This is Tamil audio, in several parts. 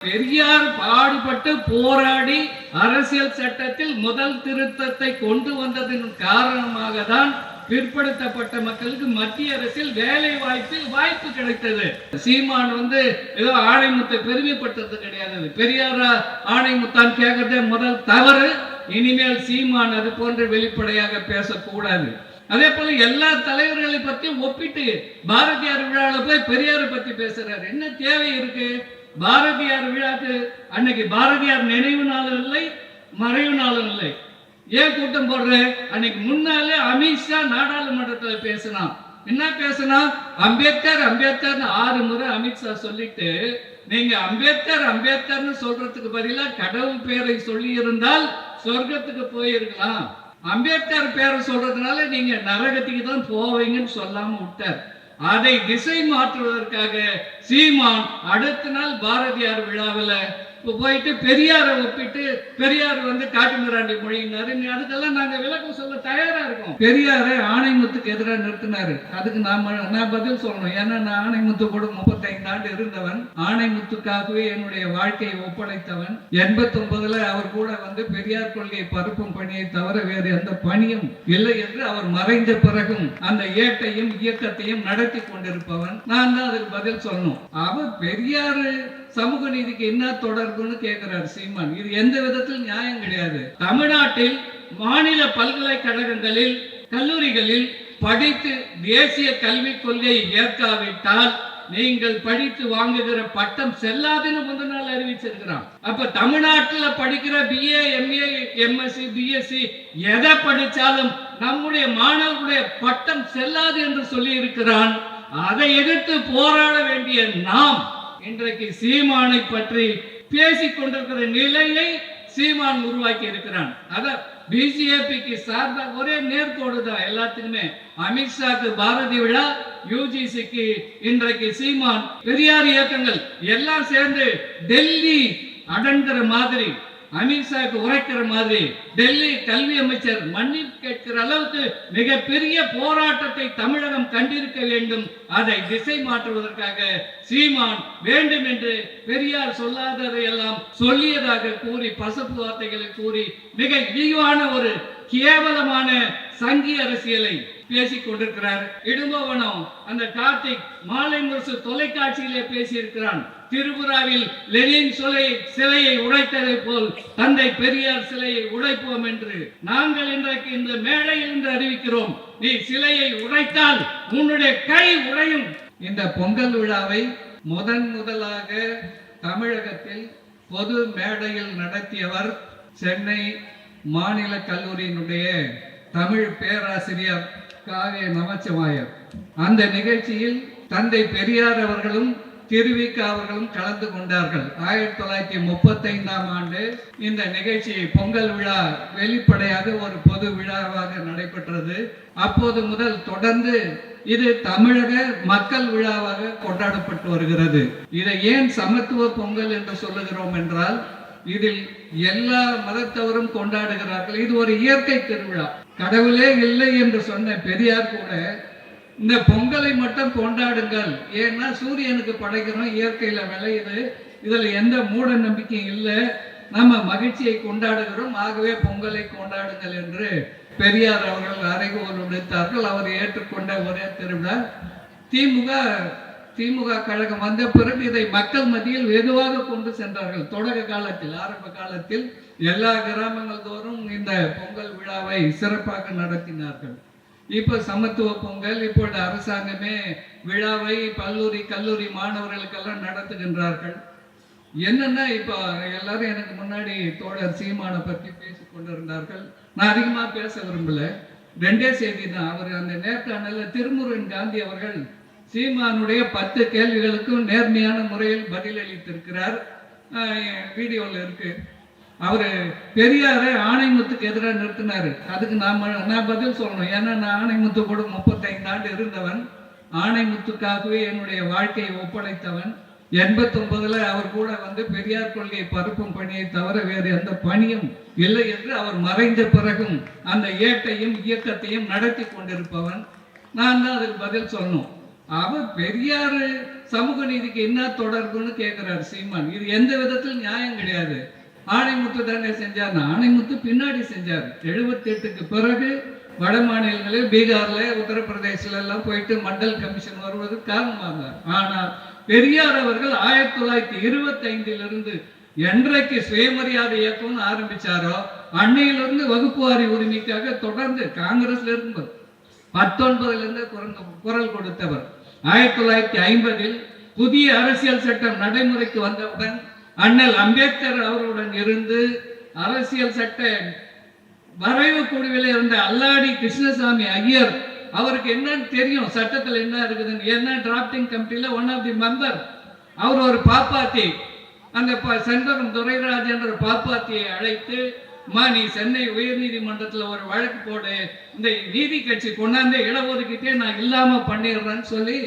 பெரியார் பாடுபட்டு போராடி அரசியல் சட்டத்தில் முதல் திருத்தத்தை கொண்டு வந்ததன் காரணமாக தான் பிற்படுத்தப்பட்ட மக்களுக்கு மத்திய அரசில் வேலை வாய்ப்பில் வாய்ப்பு கிடைத்தது. சீமான் வந்து ஏதோ ஆணைமுத்தை பெருமைப்பட்டது கிடையாது. பெரியார் ஆணைமுத்தான் கேட்கறதே முதல் தவறு. இனிமேல் சீமான் அது போன்று வெளிப்படையாக பேசக்கூடாது. அதே போல எல்லா தலைவர்களை பத்தி ஒப்பிட்டு பாரதியார் விழாவில் போய் பெரியாரை பத்தி பேசுறாரு. என்ன தேவை இருக்கு? பாரதியார் விழாக்கு அன்னைக்கு பாரதியார் நினைவு நாளும் இல்லை மறைவு நாளும் இல்லை. ஏன் கூட்டம் போடுற? அன்னைக்கு முன்னாலே அமித்ஷா நாடாளுமன்றத்துல பேசினான். என்ன பேசினா அம்பேத்கர் அம்பேத்கர்னு ஆறு முறை அமித்ஷா சொல்லிட்டு நீங்க அம்பேத்கர் அம்பேத்கர்னு சொல்றதுக்கு பதிலா கடவுள் பேரை சொல்லி இருந்தால் சொர்க்கத்துக்கு போயிருக்கலாம். அம்பேத்கர் பேரை சொல்றதுனால நீங்க நரகத்துக்கு தான் போவீங்கன்னு சொல்லாம விட்டார். அதை திசை மாற்றுவதற்காக சீமான் அடுத்த நாள் பாரதியார் விழாவில் போயிட்டு பெரியாரை ஒப்பிட்டு பெரியார் வந்து காட்டுமிராண்டி மொழியினாரு. நீ அதுக்கெல்லாம் நாங்க விளக்கம் சொல்ல தயாரா இருக்கோம். பெரியாரை ஆணைமுத்துக்கு எதிராக நிறுத்தினாரு. அதுக்கு நாம நான் பதில் சொல்லணும். ஏன்னா நான் ஆணைமுத்து கூட முப்பத்தைந்து ஆண்டு இருந்தவன். ஆணைமுத்துக்காகவே என்னுடைய வாழ்க்கையை ஒப்படைத்தவன். எண்பத்தி ஒன்பதுல அவர் கூட வந்து பெரியார் கொள்கையை பரப்பும் பணியை தவிர வேறு எந்த பணியும் இல்லை என்று அவர் மறைந்த பிறகும் அந்த ஏட்டையும் இயக்கத்தையும் நடத்தி கொண்டிருப்பவன். நான் தான் அதுக்கு பதில் சொல்லணும். அவர் பெரியாரு சமூக நீதிக்கு என்ன தொடர்புன்னு கேட்கிறார் சீமான். இது எந்த விதத்தில் நியாயம் கிடையாது. தமிழ்நாட்டில் மாநில பல்கலைக்கழகங்களில் கல்லூரிகளில் படித்து தேசிய கல்விக் கொள்கையை ஏற்காவிட்டால் நீங்கள் படித்து வாங்குகிற பட்டம் செல்லாதுன்னு முந்த நாள் அறிவிச்சிருக்கிறான். அப்ப தமிழ்நாட்டுல படிக்கிற பிஏ எம்ஏ எம்எஸ்சி பிஎஸ்சி எதை படிச்சாலும் நம்முடைய மாணவர்களுடைய பட்டம் செல்லாது என்று சொல்லி இருக்கிறான் அதை எதிர்த்து போராட வேண்டிய நாம் இன்றைக்கு சீமானை பற்றி பேசிக் கொண்டிருக்கிற நிலையை சீமான் உருவாக்கி இருக்கிறான். அத பிஜேபிக்கு சார்ந்த ஒரே நேர்கோடு தான் எல்லாத்துக்குமே. அமித்ஷாக்கு பாரதி விழா யூஜிசிக்கு இன்றைக்கு சீமான் பெரியார் இயக்கங்கள் எல்லாம் சேர்ந்து டெல்லி அடங்குற மாதிரி அமித்ஷாக்கு உரைக்கிற மாதிரி டெல்லி கல்வி அமைச்சர் மன்னிப்பு கேட்கிற அளவுக்கு மிகப்பெரிய போராட்டத்தை தமிழகம் கண்டிருக்க வேண்டும். அதை திசை மாற்றுவதற்காக சீமான் வேண்டும் என்று பெரியார் சொல்லாததை எல்லாம் சொல்லியதாக கூறி பசப்பு வார்த்தைகளை கூறி மிக இழிவான ஒரு கேவலமான சங்கி அரசியலை பேசிக் கொண்டிருக்கிறார். இடும்பவனம் அந்த கார்த்திக் மாலை முரசு தொலைக்காட்சியிலே பேசியிருக்கிறான். திரிபுராவில் லெனின் சிலை சிலையை உடைத்ததை போல் தந்தை பெரியார் சிலையை உடைப்போம் என்று நாங்கள் இன்றைக்கு இந்த மேடையில் என்று அறிவிக்கிறோம். நீ சிலையை உடைத்தால் உன்னுடைய கை உடையும். இந்த பொங்கல் விழாவை முதன் முதலாக தமிழகத்தில் பொது மேடையில் நடத்தியவர் சென்னை மாநில கல்லூரியினுடைய தமிழ் பேராசிரியர் காவே நமச்சிவாயர். அந்த நிகழ்ச்சியில் தந்தை பெரியார் அவர்களும் திருவிக்க அவர்களும் கலந்து கொண்டார்கள். ஆயிரத்தி தொள்ளாயிரத்தி முப்பத்தைந்தாம் ஆண்டு இந்த நிகழ்ச்சி பொங்கல் விழா வெளிப்படையாக ஒரு பொது விழாவாக நடைபெற்றது. அப்போது முதல் தொடர்ந்து இது தமிழக மக்கள் விழாவாக கொண்டாடப்பட்டு வருகிறது. இதை ஏன் சமத்துவ பொங்கல் என்று சொல்லுகிறோம் என்றால் இதில் எல்லா மதத்தவரும் கொண்டாடுகிறார்கள். இது ஒரு இயற்கை திருவிழா. கடவுளே இல்லை என்று சொன்ன பெரியார் கூட இந்த பொங்கலை மட்டும் கொண்டாடுங்கள். ஏன்னா சூரியனுக்கு படைக்கிறோம் இயற்கையில விளையுது. இதுல எந்த மூட நம்பிக்கையும் இல்லை. நம்ம மகிழ்ச்சியை கொண்டாடுகிறோம். ஆகவே பொங்கலை கொண்டாடுங்கள் என்று பெரியார் அவர்கள் அறைகோல் விடுத்தார்கள் அவர் ஏற்றுக்கொண்ட ஒரே திருவிழா. திமுக திமுக கழகம் வந்த பிறகு இதை மக்கள் மத்தியில் வெகுவாக கொண்டு சென்றார்கள். தொடக்க காலத்தில் ஆரம்ப காலத்தில் எல்லா கிராமங்கள் தோறும் இந்த பொங்கல் விழாவை சிறப்பாக நடத்தினார்கள். இப்போ சமத்துவ பொங்கல் இப்பொழுது அரசாங்கமே விழாவை பல்லூரி கல்லூரி மாணவர்களுக்கெல்லாம் நடத்துகின்றார்கள். என்னன்னா இப்போ எல்லாரும் எனக்கு முன்னாடி தோழர் சீமானை பற்றி பேசி கொண்டிருந்தார்கள். நான் அதிகமாக பேச விரும்பல. ரெண்டே செய்தி தான் அவர் அந்த நேர்காணல திருமுருகன் காந்தி அவர்கள் சீமானுடைய பத்து கேள்விகளுக்கும் நேர்மையான முறையில் பதிலளித்திருக்கிறார். வீடியோவில் இருக்கு. அவர் பெரியாரை ஆணைமுத்துக்கு எதிராக நிறுத்தினார். அதுக்கு நாம் நான் பதில் சொல்லணும். ஏன்னா நான் ஆணைமுத்து கூட முப்பத்தைந்து ஆண்டு இருந்தவன். ஆணைமுத்துக்காகவே என்னுடைய வாழ்க்கையை ஒப்படைத்தவன். எண்பத்தொன்பதில் அவர் கூட வந்து பெரியார் கொள்கையை பரப்பும் பணியை தவிர வேறு எந்த பணியும் இல்லை என்று அவர் மறைந்த பிறகும் அந்த ஏட்டையும் இயக்கத்தையும் நடத்தி கொண்டிருப்பவன். நான் தான் அதுக்கு பதில் சொல்லணும். அவர் பெரியார் சமூக நீதிக்கு என்ன தொடர்புன்னு கேட்கிறார் சீமான். இது எந்த விதத்தில் நியாயம் கிடையாது. ஆணைமுத்து தானே செஞ்சார் ஆணைமுத்து பின்னாடி செஞ்சார். எழுபத்தி எட்டுக்கு பிறகு வட மாநிலங்களில் பீகார்ல உத்தரப்பிரதேசில எல்லாம் போயிட்டு மண்டல் கமிஷன் வருவது காரணமாக. ஆனால் பெரியார் அவர்கள் ஆயிரத்தி தொள்ளாயிரத்தி இருபத்தி ஐந்திலிருந்து என்றைக்கு சுயமரியாதை இயக்கம்னு ஆரம்பிச்சாரோ அன்னையிலிருந்து வகுப்புவாரி உரிமைக்காக தொடர்ந்து காங்கிரஸ்ல இருந்து பத்தொன்பதுல இருந்து குரல் கொடுத்தவர். ஆயிரத்தி தொள்ளாயிரத்தி ஐம்பதில் புதிய அரசியல் சட்டம் நடைமுறைக்கு வந்தவுடன் அண்ணல் அம்பேத்கர் அவர்களுடன் இருந்து அரசியல் சட்ட வரைவு குழுவில் இருந்த அல்லாடி கிருஷ்ணசாமி ஐயர் அவருக்கு என்னன்னு தெரியும் சட்டத்தில் என்ன இருக்குதுன்னு. என்ன டிராப்டிங் கமிட்டியில் ஒன் ஆஃப் தி மெம்பர் அவர் ஒரு பாப்பாத்தி. அந்த ப- செண்பகம் துரைராஜ் என்ற பாப்பாத்தியை அழைத்து மா நீ சென்னை உயர்நீதிமன்றத்தில் ஒரு வழக்கு போடு. இந்த நீதி கட்சி கொண்டாந்து இடஒதுக்கீட்டே நான் இல்லாம பண்ணிடுறேன்னு சொல்லி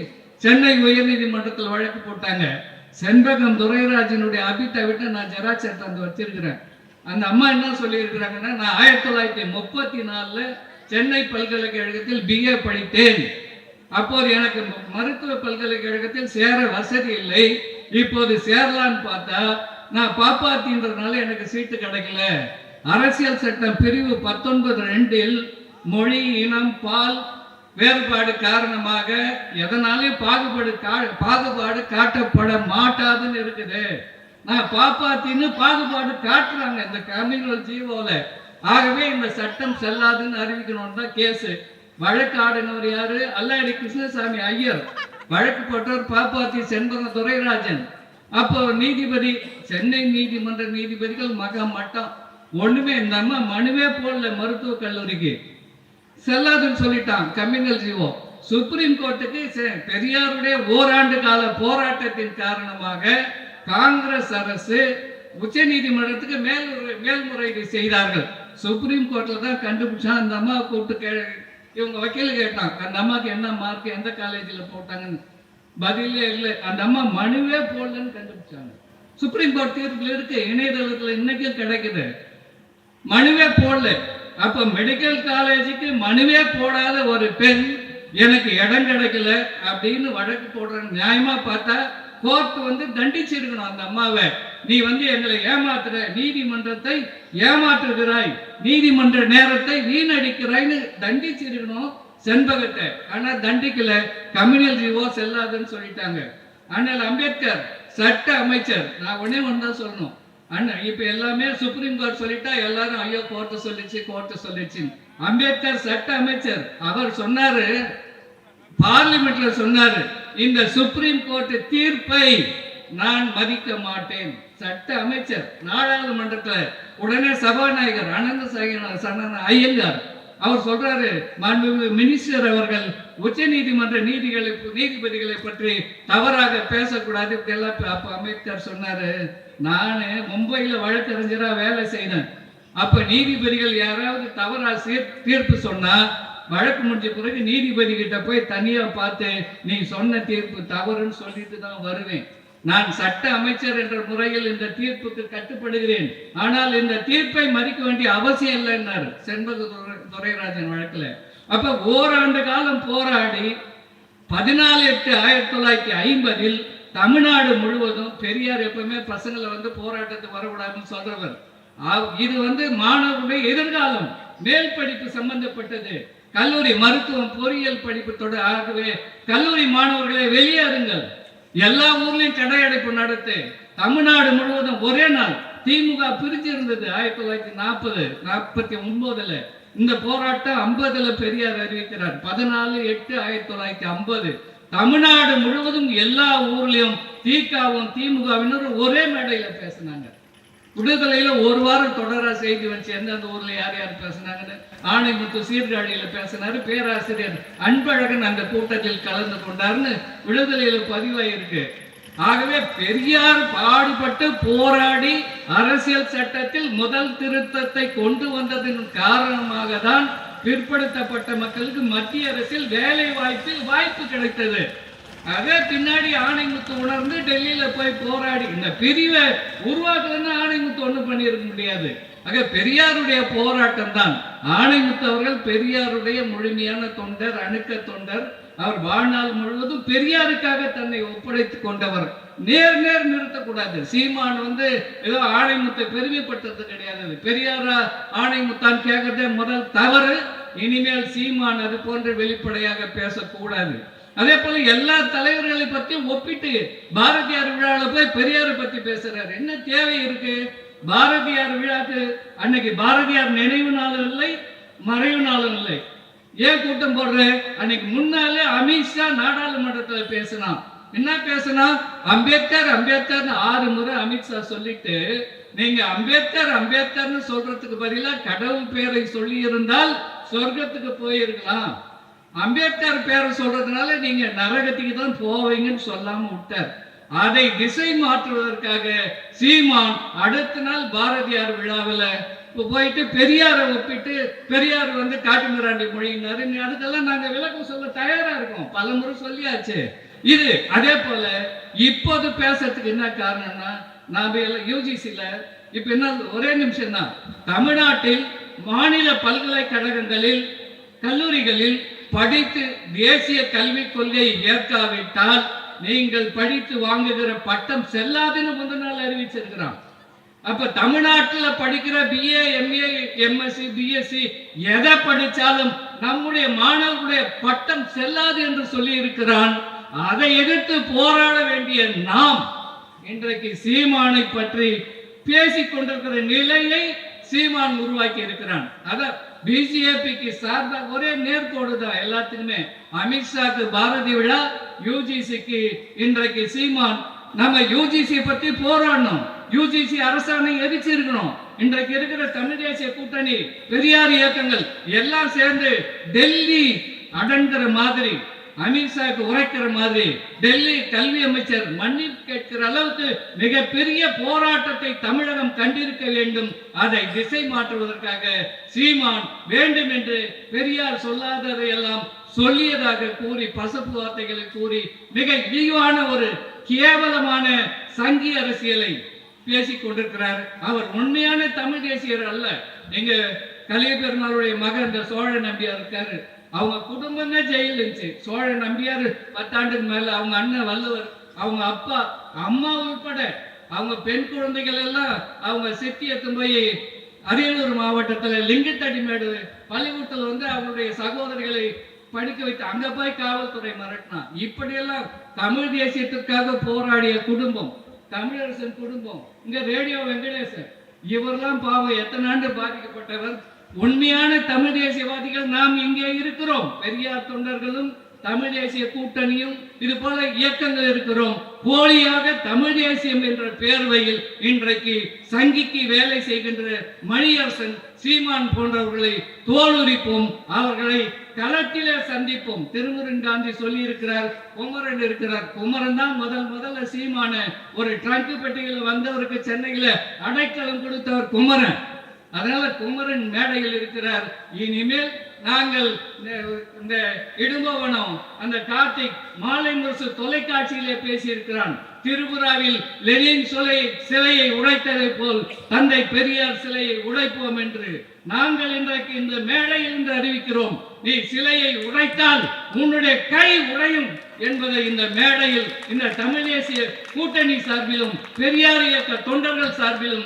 சென்னை உயர்நீதிமன்றத்தில் வழக்கு போட்டாங்க. செண்பகம் துரைராஜனுடைய அபிட்டாவிட்ட நான் ஜெராக்ஸ் எடுத்து வந்து வச்சிருக்கிறேன். அந்த அம்மா என்ன சொல்லியிருக்கிறாங்கன்னா நான் ஆயிரத்தி தொள்ளாயிரத்தி முப்பத்தி நாலுல சென்னை பல்கலைக்கழகத்தில் பிஏ படித்தேன். அப்போது எனக்கு மருத்துவ பல்கலைக்கழகத்தில் சேர வசதி இல்லை. இப்போது சேரலான்னு பார்த்தா நான் பாப்பாத்தின்றதுனால எனக்கு சீட்டு கிடைக்கல. அரசியல் சட்டம் பிரிவு பத்தொன்பது ரெண்டில் மொழி இனம் பால் வேறுபாடு காரணமாக எதனாலையும் பாகுபாடு கா- பாகுபாடு காட்டப்பட மாட்டாதுன்னு இருக்குது. நான் பாப்பாத்தின்னு பாகுபாடு காட்டுறாங்க இந்த கம்யூனல் ஜீவோல. ஆகவே இந்த சட்டம் செல்லாதுன்னு அறிவிக்கணும்னு தான் கேஸு. வழக்கு ஆடினவர் யாரு? அல்லாடி கிருஷ்ணசாமி ஐயர். வழக்கு போட்டவர் பாப்பாத்தி செண்பக துரைராஜன். அப்போ நீதிபதி சென்னை நீதிமன்ற நீதிபதிகள் மகா மட்டம். ஒண்ணுமே இந்த அம்மா மனுவே போடல மருத்துவக் கல்லூரிக்கு. செல்லாதுன்னு சொல்லிட்டான் கம்யூனல் ஜீவோ. சுப்ரீம் கோர்ட்டுக்கு செ- பெரியாருடைய ஓராண்டு கால போராட்டத்தின் காரணமாக காங்கிரஸ் அரசு உச்ச நீதிமன்றத்துக்கு மேல் மேல்முறையீடு செய்தார்கள். சுப்ரீம் கோர்ட்ல தான் கண்டுபிடிச்சா அந்த அம்மா கூப்பிட்டு கே இவங்க வக்கீல் கேட்டான். அந்த அம்மாக்கு என்ன மார்க் எந்த காலேஜில் போட்டாங்கன்னு. பதிலே இல்லை. அந்த அம்மா மனுவே போடலன்னு கண்டுபிடிச்சாங்க. சுப்ரீம் கோர்ட் தீர்ப்பில் இருக்கு. இணையதளத்தில் இன்னைக்கும் கிடைக்குது. மனுவே போடல. அப்ப மெடிக்கல் காலேஜுக்கு மனுவே போடாத ஒரு பெண் எனக்கு இடம் கிடைக்கல அப்படின்னு வழக்கு போடுறாங்க நியாயமா பார்த்தா கோர்ட் வந்து தண்டிச்சிருக்கணும் அந்த அம்மாவை. நீ வந்து எங்களை ஏமாத்துற நீதிமன்றத்தை ஏமாற்றுகிறாய். நீதிமன்ற நேரத்தை வீணடிக்கிறாய்னு தண்டிச்சிருக்கணும் செண்பகத்தை. ஆனா தண்டிக்கல. கம்யூனல் ஜீவோ செல்லாதுன்னு சொல்லிட்டாங்க. அண்ணல் அம்பேத்கர் சட்ட அமைச்சர். நான் உடனே ஒன்று தான் சொல்லணும். அண்ணன் இப்ப எல்லாமே சுப்ரீம் கோர்ட் சொல்லிட்டா எல்லாரும் ஐயோ கோர்ட்டு சொல்லிச்சு கோர்ட்டு சொல்லிச்சு. அம்பேத்கர் சட்ட அமைச்சர் அவர் சொன்னாரு பார்லிமெண்ட்ல சொன்னாரு இந்த சுப்ரீம் கோர்ட் தீர்ப்பை நான் மதிக்க மாட்டேன். சட்ட அமைச்சர் நாடாளுமன்றத்துல உடனே சபாநாயகர் அனந்த சகன சனன ஐயங்கார் அவர் சொல்றாரு மாண்புமிகு மினிஸ்டர் அவர்கள் உச்ச நீதிமன்ற நீதிகளை நீதிபதிகளை பற்றி தவறாக பேசக்கூடாது இப்படி எல்லாம் அப்ப- அம்பேத்கர் சொன்னாரு. நானு மும்பையில வழக்கறிஞரா வேலை செய்தேன். அப்ப நீதிபதிகள் யாராவது தவறா சீர் தீர்ப்பு சொன்னா வழக்கு முடிஞ்ச பிறகு நீதிபதி கிட்ட போய் தனியா பார்த்து நீ சொன்ன தீர்ப்பு தவறுன்னு சொல்லிட்டு தான் வருவேன். நான் சட்ட அமைச்சர் என்ற முறையில் இந்த தீர்ப்புக்கு கட்டுப்படுகிறேன். ஆனால் இந்த தீர்ப்பை மதிக்க வேண்டிய அவசியம் இல்லைன்னாரு செண்பக துரைராஜன் வழக்கில். அப்ப ஓராண்டு காலம் போராடி பதினாலு எட்டு ஆயிரத்தி தொள்ளாயிரத்தி ஐம்பதில் தமிழ்நாடு முழுவதும் பெரியார் எப்பவுமே பசங்களை வந்து போராட்டத்துக்கு வரக்கூடாதுன்னு சொல்றவர். ஆ- இது வந்து மாணவர்களுடைய எதிர்காலம். மேல் படிப்பு சம்பந்தப்பட்டது. கல்லூரி மருத்துவம் பொறியியல் படிப்பு தொட ஆகவே கல்லூரி மாணவர்களை வெளியேறுங்கள். எல்லா ஊர்லயும் கடையடைப்பு நடத்து. தமிழ்நாடு முழுவதும் ஒரே நாள் திமுக பிரிஞ்சு இருந்தது ஆயிரத்தி தொள்ளாயிரத்தி நாற்பது நாற்பத்தி ஒன்பதுல. இந்த போராட்டம் ஐம்பதுல பெரியார் அறிவிக்கிறார். பதினாலு எட்டு ஆயிரத்தி தொள்ளாயிரத்தி ஐம்பது. தமிழ்நாடு முழுவதும் எல்லா ஊர்லயும் திகாவும் திமுகவினரும் ஒரே மேடையில பேசினாங்க. விடுதலையில ஒரு வாரம் தொடரா செய்தி வச்சு எந்தெந்த ஊர்ல யார் யார் பேசினாங்கன்னு ஆணைமுத்து சீர்காழியில பேசினாரு பேராசிரியர் அன்பழகன் அந்த கூட்டத்தில் கலந்து கொண்டார்னு விடுதலையில பதிவாயிருக்கு. ஆகவே பெரியார் பாடுபட்டு போராடி அரசியல் சட்டத்தில் முதல் திருத்தத்தை கொண்டு வந்ததன் காரணமாக தான் பிற்படுத்தப்பட்ட மக்களுக்கு மத்திய அரசில் வேலை வாய்ப்பில் வாய்ப்பு கிடைத்தது. அதே பின்னாடி ஆணைமுத்து உணர்ந்து டெல்லியில போய் போராடி இந்த பிரிவை உருவாக்குறதுன்னு ஆணைமுத்து ஒன்றும் பண்ணியிருக்க முடியாது. ஆக பெரியாருடைய போராட்டம் தான். ஆணைமுத்து அவர்கள் பெரியாருடைய முழுமையான தொண்டர் அணுக்க தொண்டர். அவர் வாழ்நாள் முழுவதும் பெரியாருக்காக தன்னை ஒப்படைத்துக் கொண்டவர். நேர் நேர் நிறுத்தக்கூடாது. சீமான் வந்து ஏதோ ஆணைமுத்தை பெருமைப்பட்டது கிடையாது. பெரியாரா ஆணைமுத்தான் கேட்கறதே முதல் தவறு. இனிமேல் சீமான் அது போன்ற வெளிப்படையாக பேசக்கூடாது. அதே போல எல்லா தலைவர்களை பத்தி ஒப்பிட்டு பாரதியார் விழாவில் போய் பெரியாரை பத்தி பேசுறாரு. என்ன தேவை இருக்கு? பாரதியார் விழாக்கு அன்னைக்கு பாரதியார் நினைவு நாளும் இல்லை மறைவு நாளும் இல்லை. ஏன் கூட்டம் போடுற? அன்னைக்கு முன்னாலே அமித்ஷா நாடாளுமன்றத்தில் பேசினான். என்ன பேசினா அம்பேத்கர் அம்பேத்கர்னு ஆறு முறை அமித்ஷா சொல்லிட்டு நீங்க அம்பேத்கர் அம்பேத்கர்னு சொல்றதுக்கு பதிலா கடவுள் பேரை சொல்லி இருந்தால் சொர்க்கத்துக்கு போயிருக்கலாம். அம்பேத்கர் பேரை சொல்றதுனால நீங்க நரகத்துக்கு தான் போவீங்கன்னு சொல்லாம விட்டார். அதை திசை மாற்றுவதற்காக சீமான் அடுத்த நாள் பாரதியார் விழாவில் போயிட்டு பெரியாரை ஒப்பிட்டு பெரியார் வந்து காட்டுமிராண்டி மொழியினாரு. அதுக்கெல்லாம் நாங்க விளக்கம் சொல்ல தயாரா இருக்கோம். பல முறை சொல்லியாச்சு. இது அதே போல இப்போது பேசுறதுக்கு என்ன காரணம்னா நாம எல்லாம் இப்ப என்ன ஒரே நிமிஷம் தான் தமிழ்நாட்டில் மாநில பல்கலைக்கழகங்களில் கல்லூரிகளில் படித்து தேசிய கல்விக் கொள்கையை ஏற்காவிட்டால் நீங்கள் படித்து வாங்குகிற பட்டம் செல்லாதுன்னு முந்தின நாள் அறிவிச்சிருக்கிறான். அப்ப தமிழ்நாட்டுல படிக்கிற பிஏ எம்ஏ எம்எஸ்சி பிஎஸ்சி எதை படிச்சாலும் நம்முடைய மாணவர்களுடைய பட்டம் செல்லாது என்று சொல்லி இருக்கிறான் அதை எதிர்த்து போராட வேண்டிய நாம் இன்றைக்கு சீமானை பற்றி பேசிக் கொண்டிருக்கிற நிலையை சீமான் உருவாக்கி இருக்கிறான் அதை பிஜேபிக்கு சார்ந்த ஒரே நேர்கோடு தான் எல்லாத்துக்குமே. அமித்ஷாக்கு பாரதி விழா யூஜிசிக்கு இன்றைக்கு சீமான். நம்ம யூஜிசி பத்தி போராடணும். யூஜிசி அரசாணை எரிச்சிருக்கணும். இன்றைக்கு இருக்கிற தமிழ் தேசிய கூட்டணி பெரியார் இயக்கங்கள் எல்லாம் சேர்ந்து டெல்லி அடங்குற மாதிரி அமித்ஷாவுக்கு உரைக்கிற மாதிரி டெல்லி கல்வி அமைச்சர் மன்னிப்பு கேட்கிற அளவுக்கு மிகப்பெரிய போராட்டத்தை தமிழகம் கண்டிருக்க வேண்டும். அதை திசை மாற்றுவதற்காக சீமான் வேண்டும் என்று பெரியார் சொல்லாததை எல்லாம் சொல்லியதாக கூறி பசப்பு வார்த்தைகளை கூறி மிக இழிவான ஒரு கேவலமான சங்கி அரசியலை பேசிக் கொண்டிருக்கிறார். அவர் உண்மையான தமிழ் தேசியர் அல்ல. எங்க கலிய பெருமாளுடைய மகன் இந்த சோழ நம்பியார் இருக்காரு. அவங்க குடும்பமே ஜெயில் இருந்துச்சு. சோழ நம்பியார் பத்தாண்டுக்கு மேல அவங்க அண்ணன் வள்ளுவர் அவங்க அப்பா அம்மா உட்பட அவங்க பெண் குழந்தைகள் எல்லாம் அவங்க சித்தி எடுத்து போய் அரியலூர் மாவட்டத்தில் லிங்கத்தடிமேடு பள்ளிக்கூடத்தில் வந்து அவங்களுடைய சகோதரிகளை படிக்க வைத்து அங்க போய் காவல்துறை மிரட்டினா இப்படியெல்லாம் தமிழ் தேசியத்திற்காக போராடிய குடும்பம் தமிழரசன் குடும்பம் இங்க ரேடியோ வெங்கடேசன் இவரெல்லாம் பாவம் எத்தனை ஆண்டு பாதிக்கப்பட்டவர்? உண்மையான தமிழ் தேசியவாதிகள் நாம் இங்கே இருக்கிறோம். பெரியார் தொண்டர்களும் தமிழ் தேசிய கூட்டணியும் இது போல இயக்கங்கள் இருக்கிறோம். போலியாக தமிழ் தேசியம் என்ற பேர்வையில் இன்றைக்கு சங்கிக்கு வேலை செய்கின்ற மணியரசன் சீமான் போன்றவர்களை தோலுரிப்போம் அவர்களை களத்திலே சந்திப்போம். திருமுருகன் காந்தி சொல்லி இருக்கிறார் குமரன் இருக்கிறார். குமரன் தான் முதல் முதல்ல சீமான ஒரு ட்ரங்க் பெட்டியில் வந்தவருக்கு சென்னையில அடைக்கலம் கொடுத்தவர் குமரன். அதனால குமரன் மேடையில் இருக்கிறார். இனிமேல் நாங்கள் இந்த இடும்பவனம் அந்த கார்த்திக் மாலை முரசு தொலைக்காட்சியிலே பேசியிருக்கிறான். திரிபுராவில் லெனின் சிலை சிலையை உடைத்ததை போல் தந்தை பெரியார் சிலையை உடைப்போம் என்று நாங்கள் இன்றைக்கு இந்த மேடையில் என்று அறிவிக்கிறோம். நீ சிலையை உடைத்தால் உன்னுடைய கை உடையும் என்பதை இந்த மேடையில் இந்த தமிழ் தேசிய கூட்டணி சார்பிலும் பெரியார் இயக்க தொண்டர்கள் சார்பிலும்